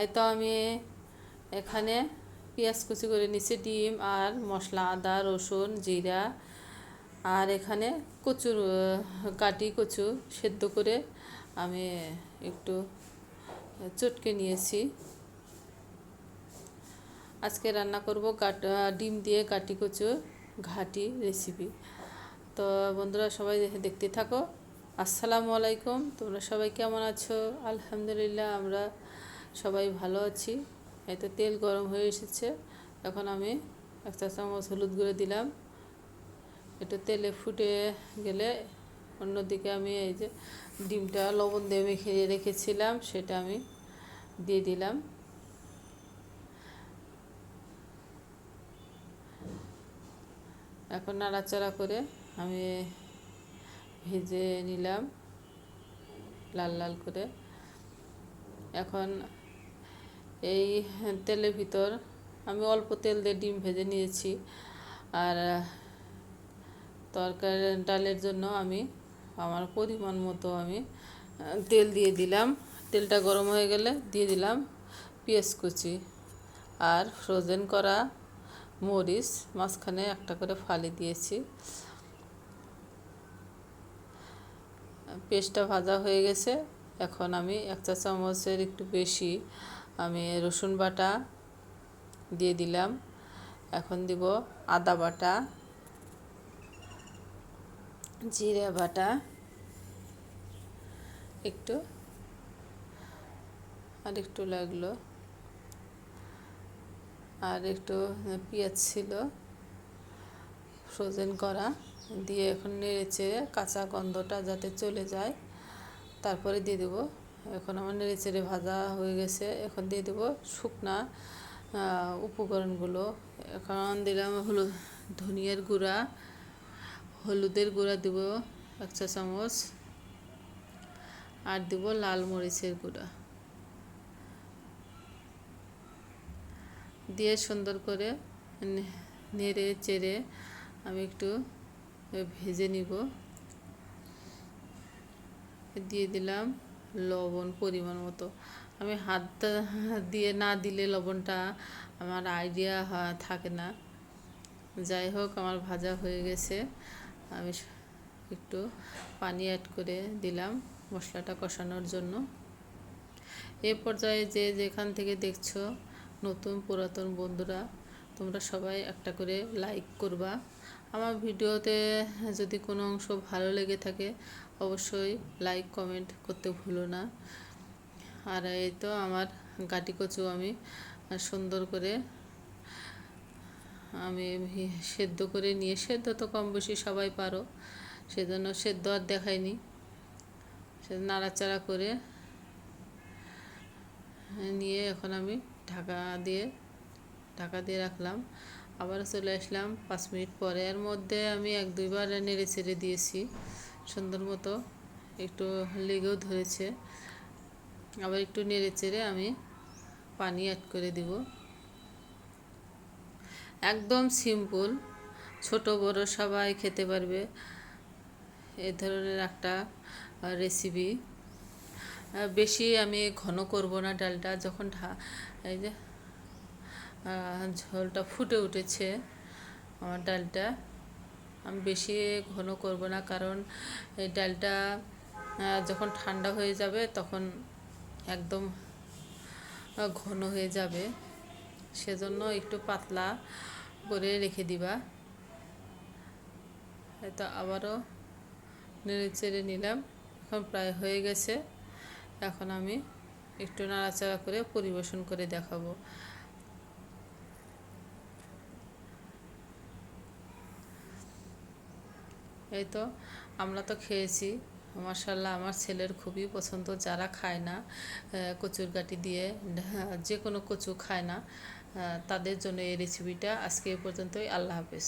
এই তো আমি এখানে পেঁয়াজ কুচি করে নিচ্ছি ডিম আর মশলা, আদা, রসুন, জিরা আর এখানে কচুর কাটি কচু সেদ্ধ করে আমি একটু চটকে নিয়েছি। আজকে রান্না করব কাটা ডিম দিয়ে কাটি কচু ঘাটি রেসিপি তো বন্ধুরা সবাই দেখতে থাকো। আসসালামু আলাইকুম, তোমরা সবাই কেমন আছো? আলহামদুলিল্লাহ, আমরা সবাই ভালো আছি। এই তো তেল গরম হয়ে এসেছে। এখন আমি এক চা চামচ হলুদ গুঁড়ো দিলাম। একটু তেলে ফুটে গেলে অন্যদিকে আমি এই যে ডিমটা লবণ দিয়ে মেখে রেখেছিলাম, সেটা আমি দিয়ে দিলাম। এখন নাড়াচাড়া করে আমি ভেজে নিলাম লাল লাল করে। এখন এই তেলের ভিতর আমি অল্প তেল দিয়ে ডিম ভেজে নিয়েছি। আর, তরকারি ডালের জন্য আমি আমার পরিমাণ মতো আমি, তেল দিয়ে দিলাম। তেলটা গরম হয়ে গেলে দিয়ে দিলাম পেঁয়াজ কুচি আর ফ্রোজেন করা মরিচ মাঝখানে একটা করে ফালি দিয়েছি। পেস্টটা ভাজা হয়ে গেছে। এখন আমি এক চা চামচের একটু বেশি আমি রসুন বাটা দিয়ে দিলাম। এখন দিব আদা বাটা, জিরে বাটা, একটু, আর একটু লাগল। আর একটু পেঁয়াজ ছিল, ফ্রোজেন করা, দিয়ে এখন নেড়ে চেড়ে কাঁচা গন্ধটা যাতে চলে যায়, তারপরে দিয়ে দেবো এখন আমার নেড়ে চেড়ে ভাজা হয়ে গেছে। এখন দিয়ে দেবো শুকনা উপকরণগুলো। এখন দিলাম হলুদ, ধনিয়ার গুঁড়া। হলুদের গুঁড়া দেব এক চা চামচ। আর দেব লাল মরিচের গুঁড়া। দিয়ে সুন্দর করে নেড়ে চেড়ে আমি একটু ভেজে নিব। দিয়ে দিলাম লবণ পরিমাণ মতো। আমি হাত দিয়ে না দিলে লবণটা আমার আইডিয়া থাকে না। যাই হোক, আমার ভাজা হয়ে গেছে। আমি একটু পানি অ্যাড করে দিলাম মশলাটা কষানোর জন্য। এ পর্যায়ে যে যেখান থেকে দেখছ, নতুন পুরাতন বন্ধুরা, তোমরা সবাই একটা করে লাইক করবা। আমার ভিডিওতে যদি কোনো অংশ ভালো লেগে থাকে, অবশ্যই লাইক কমেন্ট করতে ভুলো না। আর এই তো আমার গাটি কচু আমি সুন্দর করে আমি সেদ্ধ করে নিয়ে, সেদ্ধ তো কম বেশি সবাই পারো, সেজন্য সেদ্ধ আর দেখাইনি। সে নাড়াচাড়া করে নিয়ে এখন আমি ঢাকা দিয়ে ঢাকা দিয়ে রাখলাম। আবার চলে আসলাম পাঁচ মিনিট পরে। এর মধ্যে আমি এক, দুইবার নেড়ে চেড়ে দিয়েছি, সুন্দর মতো। একটু লেগেও ধরেছে। আবার একটু নেড়ে চেড়ে আমি পানি অ্যাড করে দিব। একদম সিম্পল ছোট, বড় সবাই খেতে পারবে এ ধরনের একটা রেসিপি বেশি আমি ঘন করব না ডালটা। যখন এই যে ঝোলটা ফুটে উঠেছে আমার ডালটা। আমি বেশি ঘন করব না, কারণ এই ডালটা যখন ঠান্ডা হয়ে যাবে তখন একদম ঘন হয়ে যাবে। সেজন্য একটু পাতলা করে রেখে দিবা। হয়তো আবারও নেড়ে চেড়ে নিলাম। এখন প্রায় হয়ে গেছে। এখন আমি একটু নাড়াচাড়া করে পরিবেশন করে দেখাবো। এই তো, আমরা তো খেয়েছি। মার্শাল্লাহ আমার ছেলের খুবই পছন্দ, যারা খায় না কচুর গাটি দিয়ে যে কোনো কচু খায় না তাদের জন্য এই রেসিপিটা আজকে এ পর্যন্তই, আল্লাহ হাফেজ।